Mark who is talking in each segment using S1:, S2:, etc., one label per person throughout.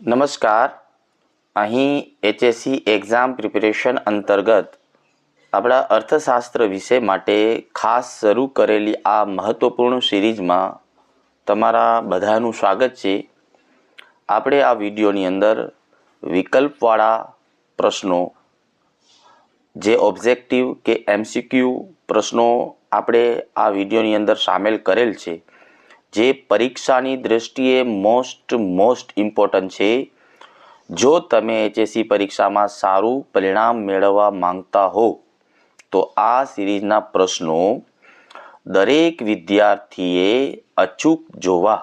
S1: નમસ્કાર. અહીં HSC exam preparation અંતર્ગત આપણા અર્થશાસ્ત્ર વિષય માટે ખાસ શરૂ કરેલી આ મહત્ત્વપૂર્ણ સિરીઝમાં તમારા બધાનું સ્વાગત છે. આપણે આ વિડીયોની અંદર વિકલ્પવાળા પ્રશ્નો, જે ઓબ્જેક્ટિવ કે એમસીક્યુ પ્રશ્નો આપણે આ વિડીયોની અંદર સામેલ કરેલ છે. જે પરીક્ષાની દૃષ્ટિએ મોસ્ટ મોસ્ટ ઇમ્પોર્ટન્ટ છે. જો તમે એચએસસી પરીક્ષામાં સારું પરિણામ મેળવવા માંગતા હો, તો આ સિરીઝના પ્રશ્નો દરેક વિદ્યાર્થીએ અચૂક જોવા.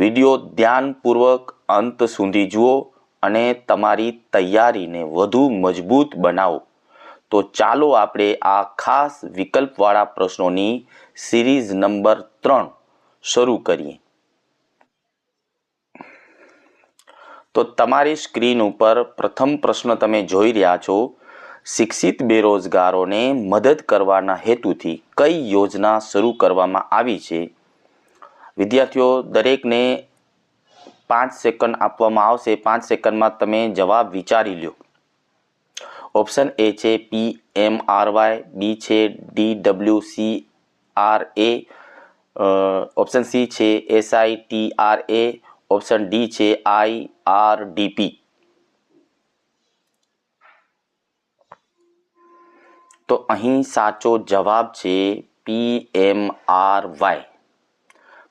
S1: વીડિયો ધ્યાનપૂર્વક અંત સુધી જુઓ અને તમારી તૈયારીને વધુ મજબૂત બનાવો. તો ચાલો આપણે આ ખાસ વિકલ્પવાળા પ્રશ્નોની સિરીઝ નંબર ત્રણ શરૂ કરીએ. તો તમારી સ્ક્રીન ઉપર પ્રથમ પ્રશ્ન તમે જોઈ રહ્યા છો, શિક્ષિત બેરોજગારોને મદદ કરવાના હેતુથી કઈ યોજના શરૂ કરવામાં આવી છે? વિદ્યાર્થીઓ, દરેકને પાંચ સેકન્ડ આપવામાં આવશે. પાંચ સેકન્ડમાં તમે જવાબ વિચારી લો ઓપ્શન એ છે પી એમ આર વાય બી છે D W C R A option C છે S I T R A option D છે આઈ આર ડીપી તો અહીં સાચો જવાબ છે પી એમ આર વાય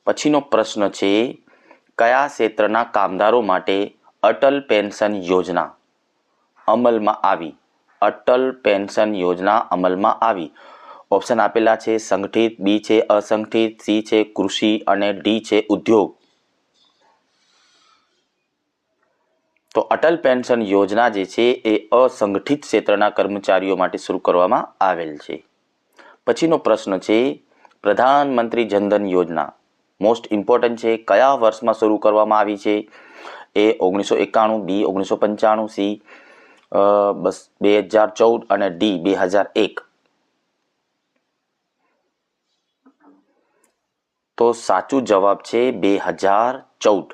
S1: પછીનો પ્રશ્ન છે, કયા ક્ષેત્રના કામદારો માટે અટલ પેન્શન યોજના અમલમાં આવી? અટલ પેન્શન યોજના અમલમાં આવી. ઓપ્શન આપેલા છે, સંગઠિત, બી છે, અસંગઠિત, સી છે, કૃષિ અને ડી છે, ઉદ્યોગ. તો અટલ પેન્શન યોજના જે છે એ અસંગઠિત ક્ષેત્રના કર્મચારીઓ માટે શરૂ કરવામાં આવેલ છે. પછીનો પ્રશ્ન છે, પ્રધાનમંત્રી જનધન યોજના મોસ્ટ ઇમ્પોર્ટન્ટ છે, કયા વર્ષમાં શરૂ કરવામાં આવી છે? એ ઓગણીસો એકાણું, બી ઓગણીસો પંચાણું, સી બસ, બે હજાર ચૌદ અને ડી, બે હજાર એક. તો સાચું જવાબ છે બે હજાર ચૌદ.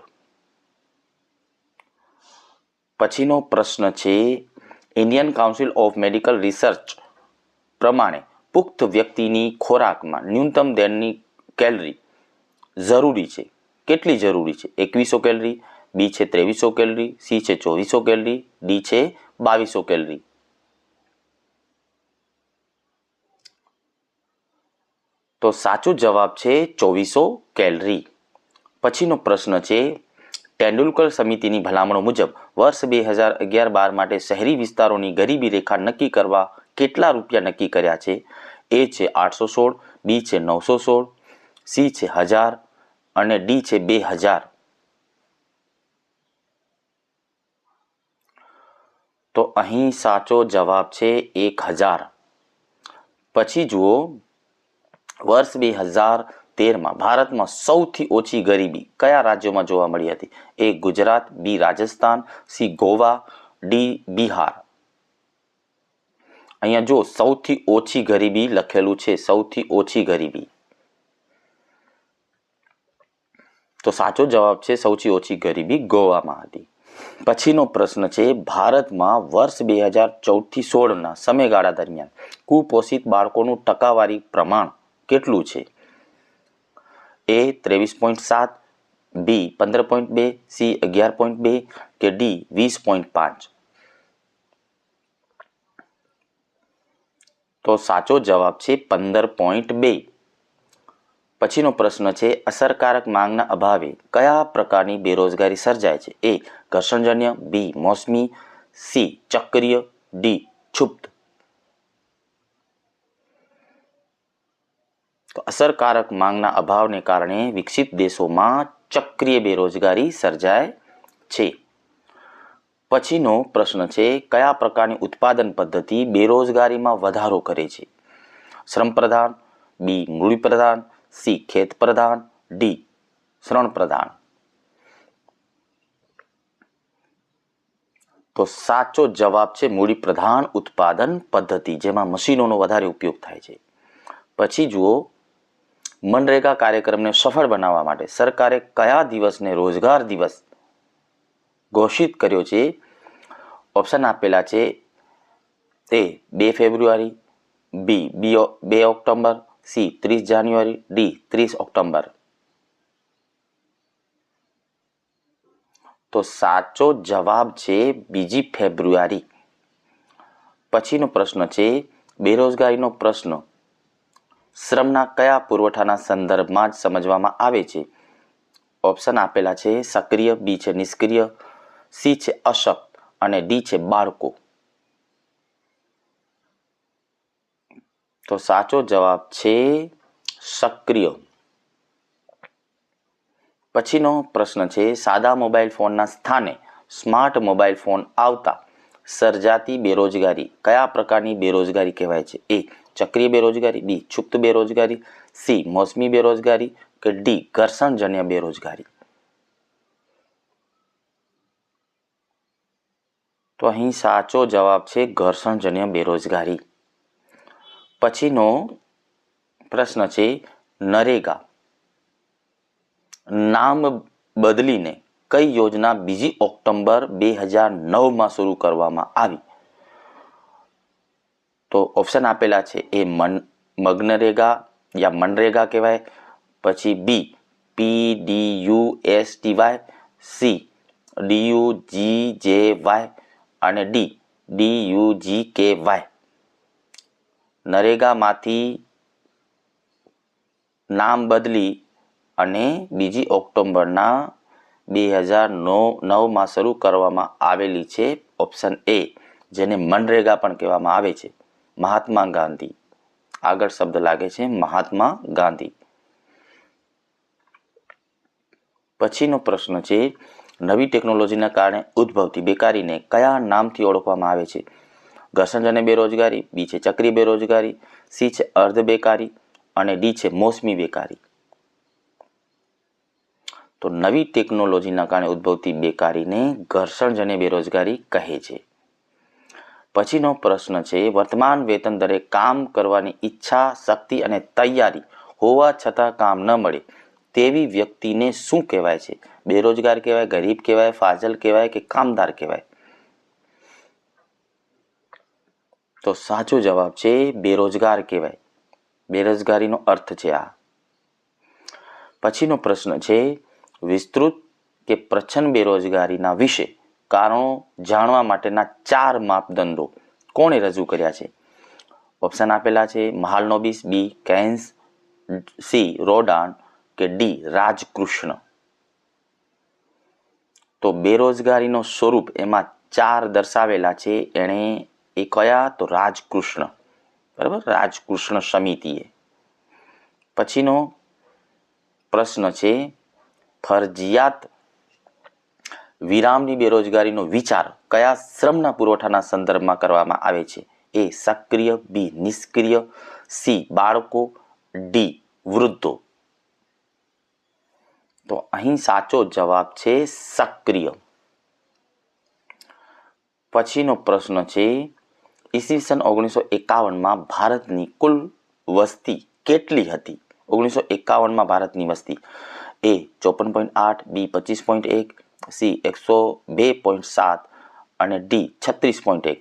S1: પછીનો પ્રશ્ન છે Indian council of medical research પ્રમાણે પુખ્ત વ્યક્તિની ખોરાકમાં ન્યૂનતમ દૈનિક કેલરી જરૂરી છે. કેટલી જરૂરી છે? એકવીસો કેલરી, બી છે ત્રેવીસો કેલરી, સી છે ચોવીસો કેલરી, ડી છે બાવીસો કેલરી. તો સાચો જવાબ છે ચોવીસો કેલરી. પછીનો પ્રશ્ન છે, તેંડુલકર સમિતિની ભલામણો મુજબ વર્ષ બે હજાર અગિયાર બાર માટે શહેરી વિસ્તારોની ગરીબી રેખા નક્કી કરવા કેટલા રૂપિયા નક્કી કર્યા છે? એ છે આઠસો સોળ, બી છે નવસો સોળ, સી છે હજાર અને ડી છે બે હજાર. તો અહીં સાચો જવાબ છે એક હજાર. પછી જુઓ વર્ષ બે હજાર તેરમાં ભારતમાં સૌથી ઓછી ગરીબી કયા રાજ્યોમાં જોવા મળી હતી? A Gujarat, B Rajasthan, C Goa, D Bihar. અહીંયા જો સૌથી ઓછી ગરીબી લખેલું છે, સૌથી ઓછી ગરીબી. તો સાચો જવાબ છે સૌથી ઓછી ગરીબી ગોવામાં હતી. પછીનો પ્રશ્ન છે, ભારતમાં વર્ષ બે હજાર ચૌદથી સોળના સમયગાળા દરમિયાન કુપોષિત બાળકોનું ટકાવારી પ્રમાણ કેટલું છે? એ ત્રેવીસ પોઈન્ટ સાત બી પંદર પોઈન્ટ બે સી અગિયાર પોઈન્ટ બે કે ડી વીસ પોઈન્ટ પાંચ? તો સાચો જવાબ છે પંદર પોઈન્ટ બે. પછીનો પ્રશ્ન છે અસરકારક માંગના અભાવે કયા પ્રકારની બેરોજગારી સર્જાય છે? એ ઘર્ષણજન્ય બી મોસમી સી ચક્રીય ડી છુપ્ત. અસરકારક માંગના અભાવને કારણે વિકસિત દેશોમાં ચક્રીય બેરોજગારી સર્જાય છે. પછીનો પ્રશ્ન છે, કયા પ્રકારની ઉત્પાદન પદ્ધતિ બેરોજગારીમાં વધારો કરે છે? શ્રમ પ્રધાન, બી, મૂડી પ્રધાન, સી, ખેત પ્રધાન, ડી, શ્રણ પ્રધાન. તો સાચો જવાબ છે મૂડી પ્રધાન ઉત્પાદન પદ્ધતિ, જેમાં મશીનોનો વધારે ઉપયોગ થાય છે. પછી જુઓ મનરેગા કાર્યક્રમને સફળ બનાવવા માટે સરકારે કયા દિવસને રોજગાર દિવસ ઘોષિત કર્યો છે? ઓપ્શન આપેલા છે એ બે ફેબ્રુઆરી બી બી બે ઓક્ટોબર સી ત્રીસ જાન્યુઆરી ડી ત્રીસ ઓક્ટોબર તો સાચો જવાબ છે બીજી ફેબ્રુઆરી પછીનો પ્રશ્ન છે, બેરોજગારીનો પ્રશ્ન. શ્રમના કયા પુરવઠાના સંદર્ભમાં જ સમજવામાં આવે છે? ઓપ્શન આપેલા છે, સક્રિય, બી છે નિષ્ક્રિય, સી છે અશક્ત અને ડી છે બાળકો. તો સાચો જવાબ છે સક્રિય. પછીનો પ્રશ્ન છે, સાદા મોબાઈલ ફોનના સ્થાને સ્માર્ટ મોબાઈલ ફોન આવતા સર્જાતી બેરોજગારી. કયા પ્રકારની બેરોજગારી કહેવાય છે? એ, ચક્રીય બેરોજગારી, બી, છુપ્ત બેરોજગારી, સી, મોસમી બેરોજગારી કે ડી, ઘર્ષણજન્ય બેરોજગારી? તો અહીં સાચો જવાબ છે ઘર્ષણજન્ય બેરોજગારી. પછીનો પ્રશ્ન છે નરેગા. નામ બદલીને કઈ યોજના બીજી ઓક્ટોબર બે હજાર નવમાં શરૂ કરવામાં આવી? તો ઓપ્શન આપેલા છે એ મન, મગ્નરેગા યા મનરેગા કહેવાય. પછી B P D U S T Y C D U G J Y અને ડી ડી યુ જી કે વાય નરેગામાંથી નામ બદલી અને બીજી ઓક્ટોબરના બે હજાર નવ નવમાં શરૂ કરવામાં આવેલી છે ઓપ્શન એ, જેને મનરેગા પણ કહેવામાં આવે છે, મહાત્મા ગાંધી. આગળ શબ્દ લાગે છે મહાત્મા ગાંધી. પછીનો પ્રશ્ન છે, નવી ટેકનોલોજીના કારણે ઉદ્ભવતી બેકારીને કયા નામથી ઓળખવામાં આવે છે? ઘર્ષણજન્ય બેરોજગારી, બી છે ચક્રી બેરોજગારી, સી છે અર્ધ બેકારી અને ડી છે મોસમી બેકારી. તો નવી ટેકનોલોજીના કારણે ઉદ્ભવતી બેકારીને ઘર્ષણજન્ય બેરોજગારી કહે છે. પછીનો પ્રશ્ન છે, વર્તમાન વેતન દરે કામ કરવાની ઈચ્છા, શક્તિ અને તૈયારી હોવા છતાં કામ ન મળે તેવી વ્યક્તિને શું કહેવાય છે? બેરોજગાર કહેવાય, ગરીબ કહેવાય, ફાજલ કહેવાય કે કામદાર કહેવાય? તો સાચો જવાબ છે, બેરોજગાર કહેવાય. બેરોજગારીનો અર્થ છે આ. પછીનો પ્રશ્ન છે વિસ્તૃત કે પ્રચ્છન્ન બેરોજગારીના વિશે કારણો જાણવા માટેના ચાર માપદંડો કોણે રજૂ કર્યા છે? ઓપ્શન આપેલા છે મહાલનોબિસ બી કેન્સ સી રોડાન કે ડી રાજકૃષ્ણ. તો બેરોજગારીનો સ્વરૂપ એમાં ચાર દર્શાવેલા છે. એણે એ કયા? તો રાજકૃષ્ણ. બરાબર? રાજકૃષ્ણ સમિતિએ. પછીનો પ્રશ્ન છે ફરજિયાત વિરામની બેરોજગારીનો વિચાર કયા શ્રમના પુરવઠાના સંદર્ભમાં કરવામાં આવે છે? એ સક્રિય, બી નિષ્ક્રિય, સી બાળકો, ડી વૃદ્ધો. તો અહીં સાચો જવાબ છે સક્રિય. પછીનો પ્રશ્ન છે, ઈસવીસન ઓગણીસો એકાવનમાં ભારતની કુલ વસ્તી કેટલી હતી? ઓગણીસો એકાવનમાં ભારતની વસ્તી એ ચોપન પોઈન્ટ આઠ બી પચીસ પોઈન્ટ એક સી એકસો બે પોઈન્ટ સાત અને ડી છત્રીસ પોઈન્ટ એક.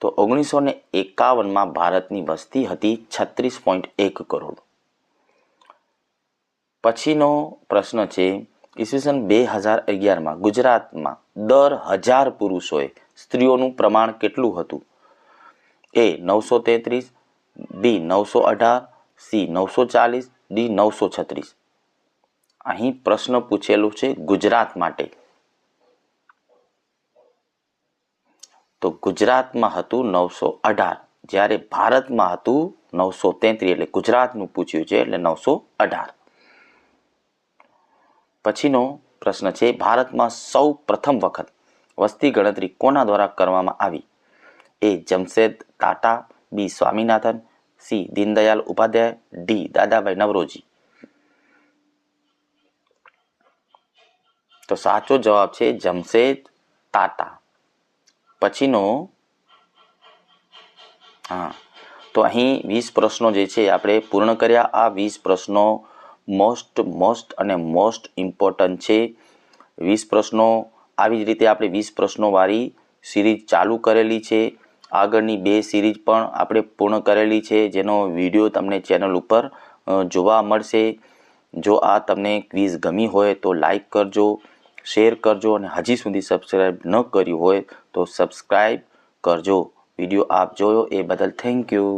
S1: તો ઓગણીસો ને એકાવનમાં ભારતની વસ્તી હતી છત્રીસ પોઈન્ટ એક કરોડ. પછીનો પ્રશ્ન છે, ઈસવીસન બે હજાર અગિયારમાં ગુજરાતમાં દર હજાર પુરુષોએ સ્ત્રીઓનું પ્રમાણ કેટલું હતું? એ નવસો તેત્રીસ બી નવસો અઢાર સી નવસો ચાલીસ, ડી નવસો છત્રીસ. અહીં પ્રશ્ન પૂછેલું છે ગુજરાત માટે. તો ગુજરાતમાં હતું નવસો અઢાર, જ્યારે ભારતમાં હતું નવસો તેત્રીસ, એટલે ગુજરાતનું પૂછ્યું છે એટલે નવસો અઢાર. પછીનો પ્રશ્ન છે ભારતમાં સૌ પ્રથમ વખત વસ્તી ગણતરી કોના દ્વારા કરવામાં આવી? A Jamshed Tata B Swaminathan C. Deendayal Upadhyay. D. Dadabhai Naoroji. તો સાચો જવાબ છે જમશેદ તાતા. પછીનો, હા. તો અહીં વીસ પ્રશ્નો જે છે આપણે પૂર્ણ કર્યા. આ વીસ પ્રશ્નો મોસ્ટ મોસ્ટ અને મોસ્ટ ઇમ્પોર્ટન્ટ છે. વીસ પ્રશ્નો, આવી જ રીતે આપણે વીસ પ્રશ્નોવાળી સિરીઝ ચાલુ કરેલી છે. આગળની બે સિરીઝ પણ આપણે પૂર્ણ કરેલી છે, જેનો વીડિયો તમને ચેનલ ઉપર જોવા મળશે. જો આ તમને ક્વિઝ ગમી હોય તો લાઈક કરજો શેર કરજો અને હજી સુધી સબસ્ક્રાઈબ ન કર્યું હોય તો સબસ્ક્રાઈબ કરજો. વીડિયો આપ જોયો એ બદલ થેન્ક યુ